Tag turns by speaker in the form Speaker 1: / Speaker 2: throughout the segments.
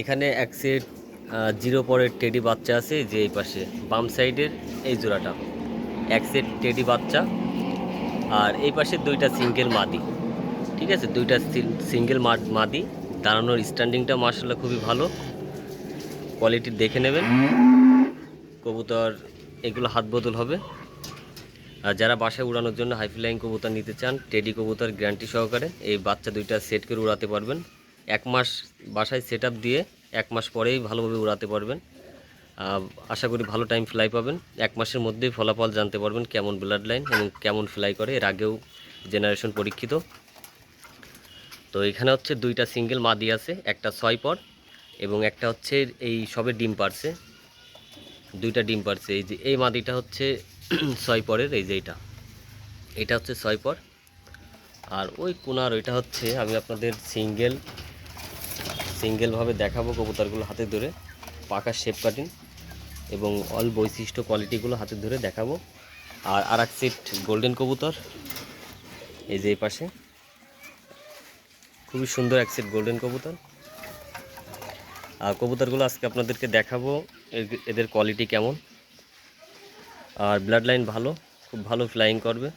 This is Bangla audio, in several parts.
Speaker 1: এখানে এক সেট জিরো পরের টেডি বাচ্চা আছে, যে এই পাশে, বাম সাইডের এই জোড়াটা। এক সেট টেডি বাচ্চা, আর এই পাশে দুইটা সিঙ্গেল মাদি। ঠিক আছে? দুইটা সিঙ্গেল মাদি। দাঁড়ানোর স্ট্যান্ডিংটা মার্শাল্লাহ খুবই ভালো। কোয়ালিটি দেখে নেবেন। কবুতর, এগুলো হাত বদল হবে। আর যারা বাসায় উড়ানোর জন্য হাই কবুতর নিতে চান টেডি কবুতর গ্যারান্টি সহকারে এই বাচ্চা দুইটা সেট করে উড়াতে পারবেন। এক মাস বাসায় সেট দিয়ে এক মাস পরেই ভালোভাবে উড়াতে পারবেন। আশা করি ভালো টাইম ফ্লাই পাবেন। এক মাসের মধ্যেই ফলাফল জানতে পারবেন কেমন ব্লাড লাইন এবং কেমন ফ্লাই করে। এর আগেও জেনারেশন পরীক্ষিত। তো এখানে হচ্ছে দুইটা সিঙ্গেল মাদি আছে, একটা ছয় পর এবং একটা হচ্ছে এই সবে ডিম পারছে। দুইটা ডিম পারছে। এই যে, এই মাদিটা হচ্ছে ছয় পরের, এই যে এটা। এটা হচ্ছে ছয় পর। আর ওই কোনার, ওইটা হচ্ছে আমি আপনাদের সিঙ্গেল সিঙ্গেলভাবে দেখাবো কবুতরগুলো হাতে ধরে। পাকা শেপ কাটিং এবং অল বৈশিষ্ট্য কোয়ালিটিগুলো হাতে ধরে দেখাবো। আর আর এক সেট গোল্ডেন কবুতর, এই যে এই পাশে। খুবই সুন্দর এক সেট গোল্ডেন কবুতর। আর কবুতরগুলো আজকে আপনাদেরকে দেখাবো এদের কোয়ালিটি কেমন। আর ব্লাড লাইন ভালো, খুব ভালো ফ্লাইং করবে।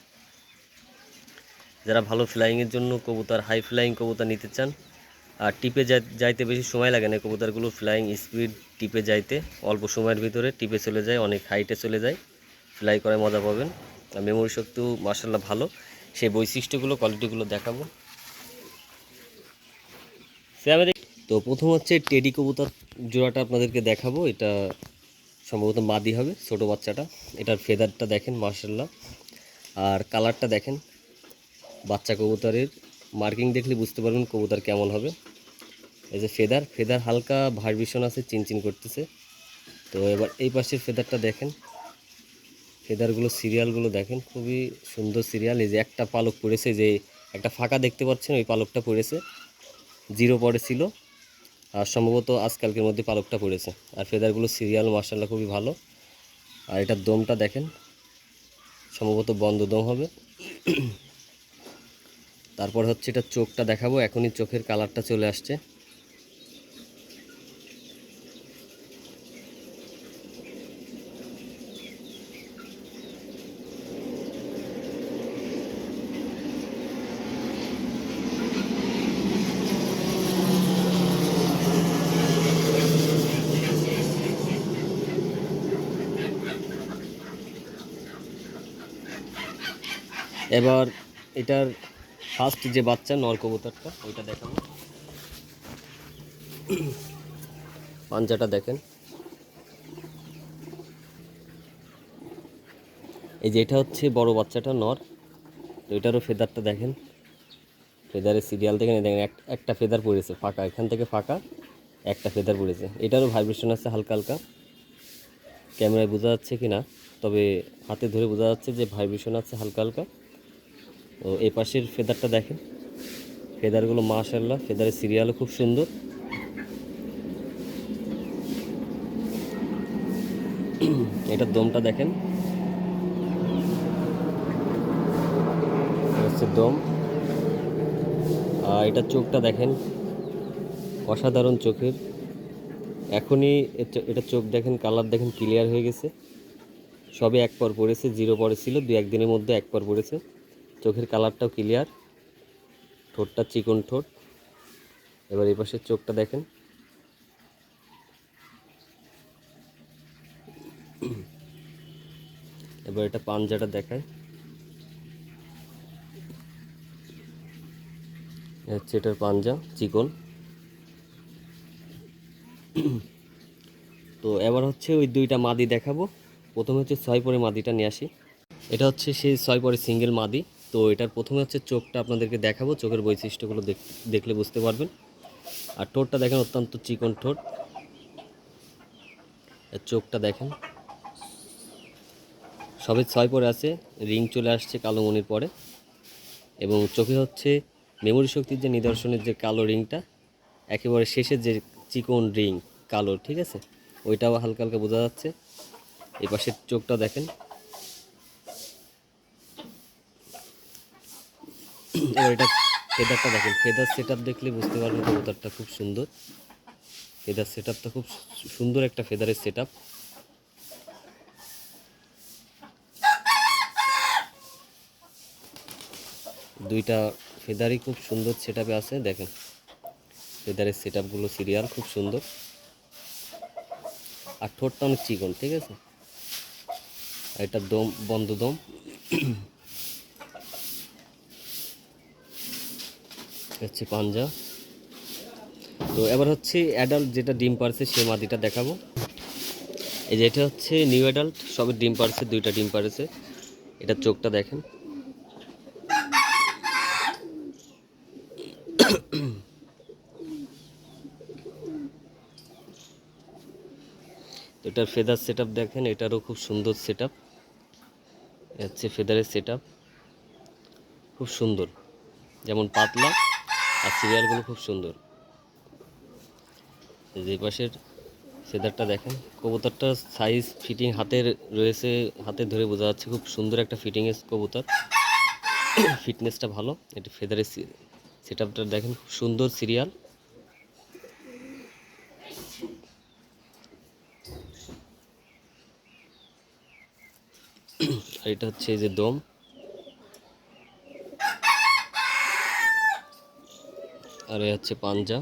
Speaker 1: যারা ভালো ফ্লাইংয়ের জন্য কবুতর হাই ফ্লাইং কবুতর নিতে চান আর টিপে যাইতে বেশি সময় লাগে না কবুতরগুলো ফ্লাইং স্পিড টিপে যাইতে। অল্প সময়ের ভিতরে টিপে চলে যায়, অনেক হাইটে চলে যায়। ফ্লাই করে মজা পাবেন। আর মেমোরি শক্তিও মার্শাল্লাহ ভালো। সেই বৈশিষ্ট্যগুলো কোয়ালিটিগুলো দেখাবো। তো প্রথম হচ্ছে টেডি কবুতর জোড়াটা আপনাদেরকে দেখাবো। এটা সম্ভবত মাদি হবে, ছোট বাচ্চাটা। এটার ফেদারটা দেখেন মার্শাল্লাহ আর কালারটা দেখেন, বাচ্চা কবুতরের। মার্কিং দেখলে বুঝতে পারবেন কবুতর কেমন হবে। এই যে ফেদার ফেদার হালকা ভাইব্রেশন আছে, চিনচিন করতেছে। তো এবার এই পাশের ফেদারটা দেখেন। ফেদারগুলো, সিরিয়ালগুলো দেখেন, খুবই সুন্দর সিরিয়াল। এই যে একটা পালক পড়েছে, যে একটা ফাঁকা দেখতে পাচ্ছেন, ওই পালকটা পড়েছে। জিরো পরে ছিল, আর সম্ভবত আজকালকের মধ্যে পালকটা পড়েছে। আর ফেদারগুলো সিরিয়াল মার্শাল্লাহ খুবই ভালো। আর এটার দমটা দেখেন, সম্ভবত বন্ধ দম হবে। তারপর হচ্ছে এটা চোখটা দেখাবো এখনই চোখের কালারটা চলে আসছে। এবার এটার ফার্স্ট যে বাচ্চা, নর কবুতরটা, ওইটা দেখাবো। পাঞ্জাটা দেখেন। এই যে এটা হচ্ছে বড় বাচ্চাটা, নর। তো এটারও ফেদারটা দেখেন। ফেদারের সিরিয়াল এই দেখেন, এক- একটা ফেদার পড়েছে ফাঁকা। এখান থেকে ফাঁকা, একটা ফেদার পড়েছে। এটারও ভাইব্রেশন আছে হালকা হালকা। ক্যামেরায় বোঝা যাচ্ছে কি না তবে হাতে ধরে বোঝা যাচ্ছে যে ভাইব্রেশন আছে হালকা হালকা। তো এই পাশের ফেদারটা দেখেন। ফেদারগুলো মাশাল্লাহ ফেদারের সিরিয়ালও খুব সুন্দর। এটার দমটা দেখেন। হচ্ছে দম। আর এটার চোখটা দেখেন। অসাধারণ চোখের। এখনই এটা চোখ দেখেন কালার দেখেন ক্লিয়ার হয়ে গেছে। সবে এক পর পড়েছে জিরো পরে ছিল দু একদিনের মধ্যে এক পর পড়েছে। চোখের কালারটাও ক্লিয়ার, ঠোঁটটা চিকন ঠোঁট। এবার এই পাশের চোখটা দেখেন। এবার এটা পাঞ্জাটা দেখায় হচ্ছে এটার পাঞ্জা, চিকন। তো এবার হচ্ছে ওই দুইটা মাদি দেখাবো। প্রথমে হচ্ছে ছয় পরে মাদিটা নিয়ে আসি। এটা হচ্ছে সেই ছয় পরে সিঙ্গেল মাদি। তো এটার প্রথমে হচ্ছে চোখটা আপনাদেরকে দেখাবো, চোখের বৈশিষ্ট্যগুলো দেখ- দেখলে বুঝতে পারবেন। আর ঠোঁটটা দেখেন অত্যন্ত চিকন ঠোঁট। চোখটা দেখেন। সবে ছয় পরে আছে, রিং চলে আসছে কালো মনির পরে। এবং চোখে হচ্ছে মেমোরি শক্তির যে নিদর্শনের যে কালো রিংটা, একেবারে শেষের যে চিকন রিং, কালো, ঠিক আছে? ওইটাও হালকা হালকা বোঝা যাচ্ছে। এই পাশের চোখটা দেখেন। এবার এটা ফেদারটা দেখেন, ফেদার সেট দেখলে বুঝতে পারবেন কবুতরটা খুব সুন্দর। ফেদার সেট আপটা খুব সুন্দর একটা ফেদারের সেট আপ দুইটা ফেদারই খুব সুন্দর সেট আছে, দেখেন। ফেদারের সেট আপগুলো সিরিয়াল খুব সুন্দর। আর ঠোঁটটা অনেক চিকন, ঠিক আছে? এটা দম, বন্ধ দম। হচ্ছে পাঞ্জা। তো এবার হচ্ছে অ্যাডাল্ট যেটা ডিম পারছে, সে মাদিটা দেখাবো। এই যে এটা হচ্ছে নিউ অ্যাডাল্ট সবে ডিম পারছে, দুইটা ডিম পারছে। এটা চোখটা দেখেন। এটার ফেদার সেট দেখেন, এটারও খুব সুন্দর সেট আপ হচ্ছে ফেদারের সেট খুব সুন্দর, যেমন পাতলা। আর সিরিয়ালগুলো খুব সুন্দর। যে পাশের ফেদারটা দেখেন, কবুতরটার সাইজ ফিটিং হাতের রয়েছে, হাতে ধরে বোঝা যাচ্ছে খুব সুন্দর একটা ফিটিংয়ের কবুতর। ফিটনেসটা ভালো, এটা ফেদারের সেট আপটা দেখেন, খুব সুন্দর সিরিয়াল। আর এটা হচ্ছে এই যে দম। আর এ হচ্ছে পাঞ্জা।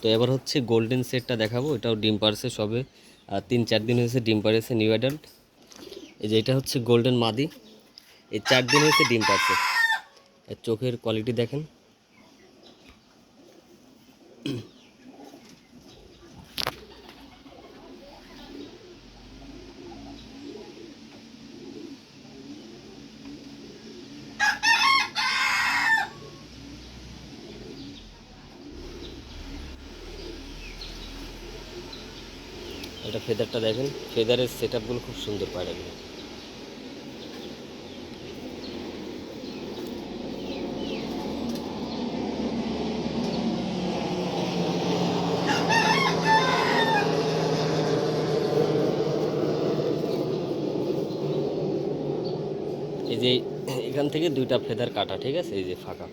Speaker 1: তো এবার হচ্ছে গোল্ডেন সেটটা দেখাবো, এটাও ডিম পারছে সবে। তিন চার দিন হয়েছে ডিম পারেছে নিউ অ্যাডাল্ট এই যে এটা হচ্ছে গোল্ডেন মাদি। এই চার দিন হয়েছে ডিম পারছে। চোখের কোয়ালিটি দেখেন। ফেদারটা দেখেন, ফেদারের সেট আপগুলো খুব সুন্দর পায়রাগুলো এই যে এখান থেকে দুইটা ফেদার কাটা, ঠিক আছে? এই যে ফাঁকা।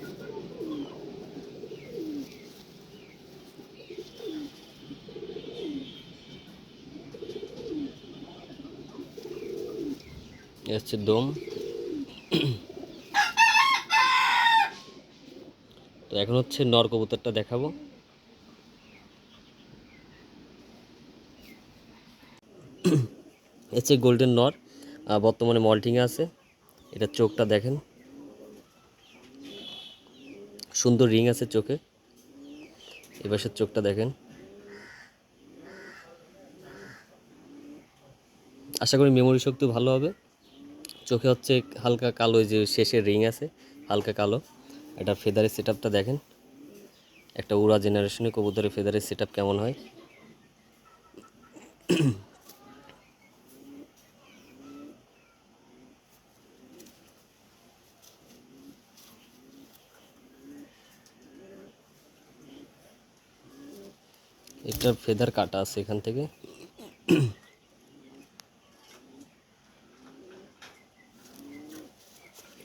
Speaker 1: হচ্ছে দম। তো এখন হচ্ছে নর কবুতরটা দেখাবো। হচ্ছে গোল্ডেন নর বর্তমানে মল্টিংয়ে আছে। এটা চোখটা দেখেন। সুন্দর রিং আছে চোখে। এবারের চোখটা দেখেন। আশা করি মেমোরি শক্তি ভালো হবে। চোখে হচ্ছে হালকা কালো যে শেষের রিং আছে, হালকা কালো। এটা ফেদারের সেট দেখেন। একটা উড়া জেনারেশনে কবুতরের ফেদারের সেট কেমন হয়। এটার ফেদার কাটা আছে এখান থেকে।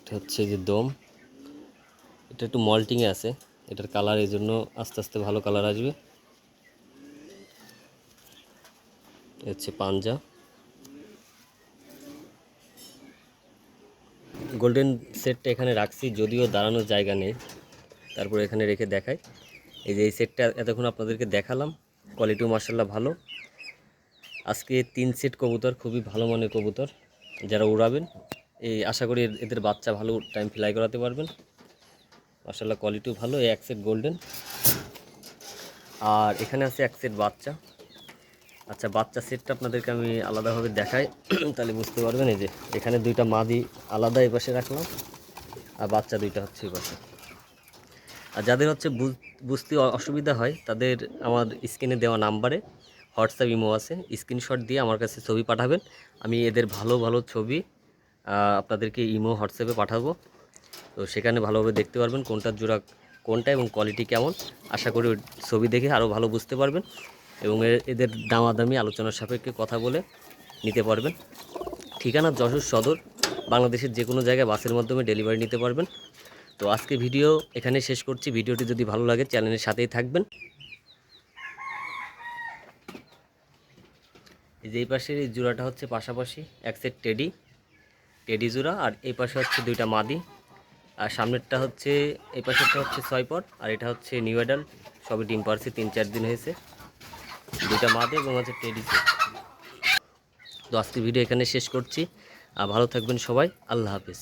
Speaker 1: এটা হচ্ছে যে দম। এটা একটু মল্টিংয়ে আছে। এটার কালার এই জন্য আস্তে আস্তে ভালো কালার আসবে। হচ্ছে পাঞ্জা। গোল্ডেন সেটটা এখানে রাখছি, যদিও দাঁড়ানোর জায়গা নেই। তারপর এখানে রেখে দেখাই। এই যে এই সেটটা এতক্ষণ আপনাদেরকে দেখালাম কোয়ালিটিও মার্শাল্লাহ ভালো। আজকে তিন সেট কবুতর, খুবই ভালো মানের কবুতর। যারা উড়াবেন এই আশা করি এদের বাচ্চা ভালো টাইম ফ্লাই করাতে পারবেন। মার্শাল্লাহ কোয়ালিটিও ভালো, এই এক সেট গোল্ডেন আর এখানে আছে এক সেট বাচ্চা। আচ্ছা বাচ্চা সেটটা আপনাদেরকে আমি আলাদাভাবে দেখাই। তাহলে বুঝতে পারবেন এই যে, এখানে দুইটা মাদি আলাদা এই পাশে রাখলাম, আর বাচ্চা দুইটা হচ্ছে এই পাশে। আর যাদের হচ্ছে বুঝ- বুঝতে অসুবিধা হয়, তাদের আমার স্ক্রিনে দেওয়া নাম্বারে হোয়াটসঅ্যাপ ইমো আছে, স্ক্রিনশট দিয়ে আমার কাছে ছবি পাঠাবেন। আমি এদের ভালো ভালো ছবি আপনাদেরকে ইমো, হোয়াটসঅ্যাপে পাঠাবো। তো সেখানে ভালোভাবে দেখতে পারবেন কোনটার জোড়া কোনটা এবং কোয়ালিটি কেমন। আশা করি ছবি দেখে আরও ভালো বুঝতে পারবেন এবং এদের দামাদামি, আলোচনার সাপেক্ষে কথা বলে নিতে পারবেন। ঠিকানা যশোর সদর, বাংলাদেশের যে কোনো জায়গায় বাসের মাধ্যমে ডেলিভারি নিতে পারবেন। তো আজকে ভিডিও এখানে শেষ করছি। ভিডিওটি যদি ভালো লাগে চ্যানেলের সাথেই থাকবেন। এই যে এই পাশের এই জোড়াটা হচ্ছে পাশাপাশি এক সেট টেডি টেডি জোড়া আর এই পাশে হচ্ছে দুইটা মাদি। আর সামনেরটা হচ্ছে, এই পাশেরটা হচ্ছে ছয় পট, আর এটা হচ্ছে নিউ অ্যাডাল সবই ডিম পারছে, তিন চার দিন হয়েছে। দুইটা মাদি এবং হচ্ছে টেডি তো আজকে ভিডিও এখানে শেষ করছি। আর ভালো থাকবেন সবাই। আল্লাহ হাফিজ।